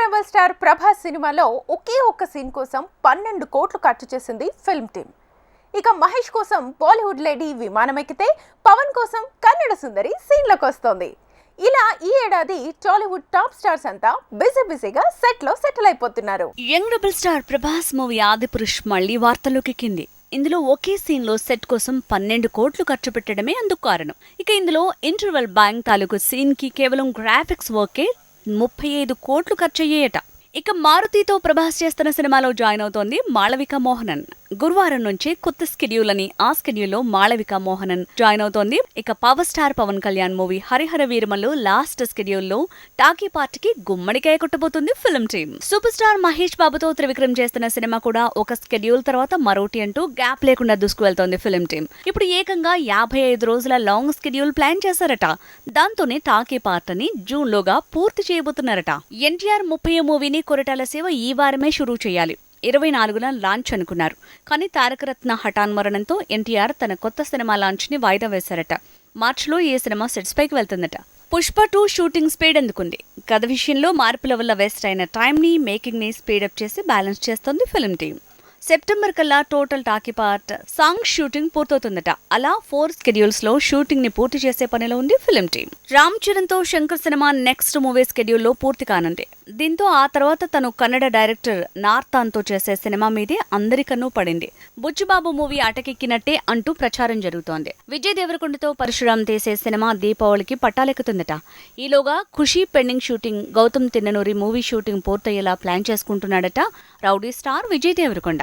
Rebel star Prabhas సినిమాలో ఒకే ఒక్క scene కోసం పన్నెండు కోట్లు ఖర్చు చేసింది ఫిల్మ్ టీమ్ ఇక మహేష్ కోసం బాలీవుడ్ లేడీ విమానం ఎక్కితే పవన్ కోసం కన్నడ సుందరి సీన్లోకి వస్తోంది. ఇలా ఈ ఏడాది టాలీవుడ్ టాప్ స్టార్స్ అంతా బిజీ బిజీగా సెట్లో సెటిల్ అయిపోతున్నారు. Young rebel star Prabhas movie Adipurush మళ్ళీ వార్తల్లోకి ఎక్కింది. ఇందులో ఒకే సీన్లో సెట్ కోసం పన్నెండు కోట్లు ఖర్చు పెట్టడమే అందుకు కారణం. ఇక ఇందులో ఇంటర్వెల్ బ్యాంక్ తాలూకు సీన్కి కేవలం గ్రాఫిక్స్ వర్కే ముప్పై ఐదు కోట్లు ఖర్చయ్యేయట. ఇక మారుతితో ప్రభాస్ చేస్తున్న సినిమాలో జాయిన్ అవుతోంది మాళవిక మోహనన్. గురువారం నుంచి కొత్త స్కెడ్యూల్ అని ఆ స్కెడ్యూల్లో మాళవిక మోహనన్ జాయిన్ అవుతోంది. ఇక power star Pawan Kalyan movie Harihara Veeramallu last స్కెడ్యూల్లో talkie పార్టీకి గుమ్మడికాయ కొట్టబోతుంది film team super star Mahesh బాబుతో త్రివిక్రమ్ చేస్తున్న సినిమా కూడా ఒక స్కెడ్యూల్ తర్వాత మరోటి అంటూ గ్యాప్ లేకుండా దూసుకువెళ్తోంది ఫిల్మ్ టీమ్ ఇప్పుడు ఏకంగా యాభై ఐదు రోజుల లాంగ్ స్కెడ్యూల్ ప్లాన్ చేశారట. దాంతోనే టాకీ పార్ట్ అని జూన్ లోగా పూర్తి చేయబోతున్నారట. ఎన్టీఆర్ ముప్పై మూవీని కొరటాల సేవ ఈ వారమే షురూ చేయాలి. ఇరవై నాలుగున లాంచ్ అనుకున్నారు. కానీ తారకరత్న హఠాన్ మరణంతో ఎన్టీఆర్ తన కొత్త సినిమా లాంచ్ని వాయిదా వేశారట. మార్చిలో ఈ సినిమా సెట్స్ పైకి వెళ్తుందట. పుష్ప టూ షూటింగ్ స్పీడ్ అందుకుంది కథ విషయంలో మార్పుల వల్ల వేస్ట్ అయిన టైంని మేకింగ్ని స్పీడప్ చేసి బ్యాలెన్స్ చేస్తోంది ఫిల్మ్ టీం సెప్టెంబర్ కల్లా total talkie part song shooting పూర్తవుతుందట. అలా ఫోర్ స్కెడ్యూల్స్లో షూటింగ్ని పూర్తి చేసే పనిలో ఉంది ఫిలిం టీం రామ్ చరణ్తో శంకర్ సినిమా నెక్స్ట్ మూవీ స్కెడ్యూల్లో పూర్తి కానుంది. దీంతో ఆ తర్వాత తను కన్నడ డైరెక్టర్ నార్థాన్తో చేసే సినిమా మీదే అందరికన్నూ పడింది. బుచ్చిబాబు మూవీ అటకెక్కినట్టే అంటూ ప్రచారం జరుగుతోంది. విజయ్ దేవరకొండతో పరశురామ్ తీసే సినిమా దీపావళికి పట్టాలెక్కుతుందట. ఈలోగా Kushi pending shooting Gowtam Tinnanuri movie shooting పూర్తయ్యేలా plan చేసుకుంటున్నాడట రౌడీ స్టార్ విజయ్ దేవరకొండ.